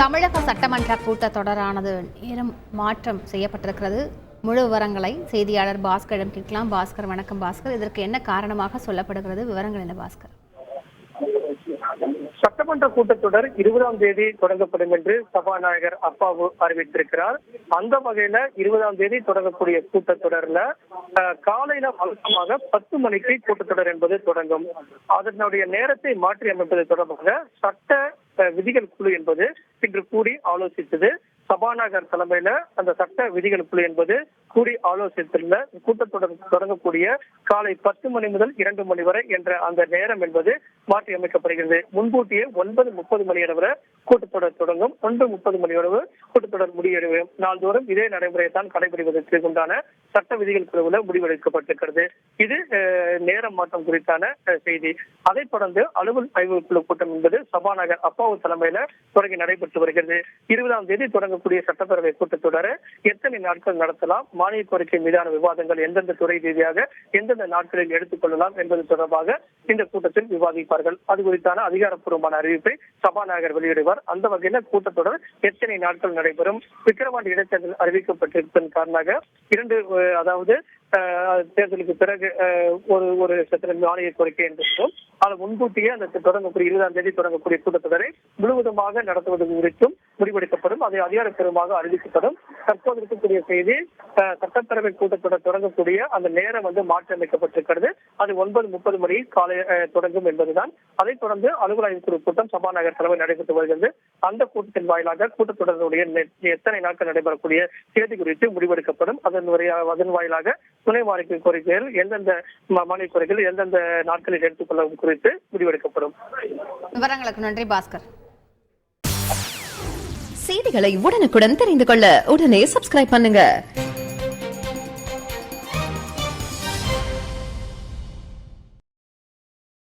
தமிழக சட்டமன்ற கூட்டத்தொடரானது நேரம் மாற்றம் செய்யப்பட்டிருக்கிறது. முழு விவரங்களை செய்தியாளர் பாஸ்கரிடம் கேட்கலாம். பாஸ்கர் வணக்கம் பாஸ்கர். இதற்கு என்ன காரணமாக சொல்லப்படுகிறது? விவரங்கள் என்ன பாஸ்கர்? சட்டமன்ற கூட்டத்தொடர் இருபதாம் தேதி தொடங்கப்படும் என்று சபாநாயகர் அப்பாவு அறிவித்திருக்கிறார். அந்த வகையில இருபதாம் தேதி தொடங்கக்கூடிய கூட்டத்தொடர்ல காலையில வழக்கமாக பத்து மணிக்கு கூட்டத்தொடர் என்பது தொடங்கும். அதனுடைய நேரத்தை மாற்றி அமைப்பது தொடர்பாக சட்ட விதிகள் குழு என்பது இன்று கூடி ஆலோசித்தது. சபாநாயகர் தலைமையில அந்த சட்ட விதிகள் குழு என்பது கூடி ஆலோசித்துள்ள கூட்டத்தொடர் தொடங்கக்கூடிய காலை பத்து மணி முதல் இரண்டு மணி வரை என்ற அந்த நேரம் என்பது மாற்றி அமைக்கப்படுகிறது முன்கூட்டியே ஒன்பது முப்பது மணி அளவு கூட்டத்தொடர் தொடங்கும். ஒன்று முப்பது மணி அளவு கூட்டத்தொடர் முடிவடையும் நாள்தோறும் இதே நடைமுறையை தான் கடைபிடிப்பதற்கு உண்டான சட்ட விதிகள் குழுவில் முடிவெடுக்கப்பட்டிருக்கிறது. இது நேரம் மாற்றம் குறித்தான செய்தி. அதைத் தொடர்ந்து அலுவல் ஆய்வு குழு கூட்டம் என்பது சபாநாயகர் அப்பாவு தலைமையில தொடங்கி நடைபெற்று வருகிறது. இருபதாம் தேதி தொடங்க கூடிய சட்டப்பேரவை கூட்டத்தொடரை எத்தனை நாட்கள் நடத்தலாம்? மானிய கோரிக்கை மீதான விவாதங்கள் எந்தெந்த துறை ரீதியாக எந்தெந்த நாட்களில் எடுத்துக் கொள்ளலாம் என்பது தொடர்பாக இந்த கூட்டத்தில் விவாதிப்பார்கள். அது குறித்தான அதிகாரப்பூர்வமான அறிவிப்பை சபாநாயகர் வெளியிடுவார். அந்த வகையில கூட்டத்தொடர் எத்தனை நாட்கள் நடைபெறும்? விக்கிரவாண்டி இடைத்தேர்தல் அறிவிக்கப்பட்டிருப்பதன் காரணமாக இரண்டு அதாவது தேர்தலுக்கு பிறகு ஒரு ஒரு சத்திர மானிய கோரிக்கை என்றும் அது முன்கூட்டியே அந்த தொடங்கக்கூடிய இருபதாம் தேதி தொடங்கக்கூடிய கூட்டத்தொடரை முழுவதுமாக நடத்துவது குறித்தும் முடிவெடுக்கப்படும். அதை அதிகாரப்பூர்வமாக அறிவிக்கப்படும். தற்போது இருக்கக்கூடிய செய்தி சட்டப்பேரவை கூட்டத்தொடர் தொடங்கக்கூடிய அந்த நேரம் வந்து மாற்றியமைக்கப்பட்டிருக்கிறது. அது ஒன்பது முப்பது மணி காலை அஹ், தொடங்கும் என்பதுதான். அதைத் தொடர்ந்து அலுவலக குழு கூட்டம் சபாநாயகர் தலைமை நடைபெற்று வருகிறது. அந்த கூட்டத்தின் வாயிலாக கூட்டத்தொடருடைய எத்தனை நாட்கள் நடைபெறக்கூடிய தேதி குறித்து முடிவெடுக்கப்படும். அதன் அதன் வாயிலாக துணை மாநில கோரிக்கைகள் எந்தெந்த ம- மானிய கோரிக்கைகள் எந்தெந்த நாட்களில் எடுத்துக்கொள்ள குறித்து முடிவெடுக்கப்படும். விவரங்களுக்கு நன்றி பாஸ்கர். செய்திகளை உடனுக்குடன் தெரிந்து கொள்ள உடனே சப்ஸ்கிரைப் பண்ணுங்க.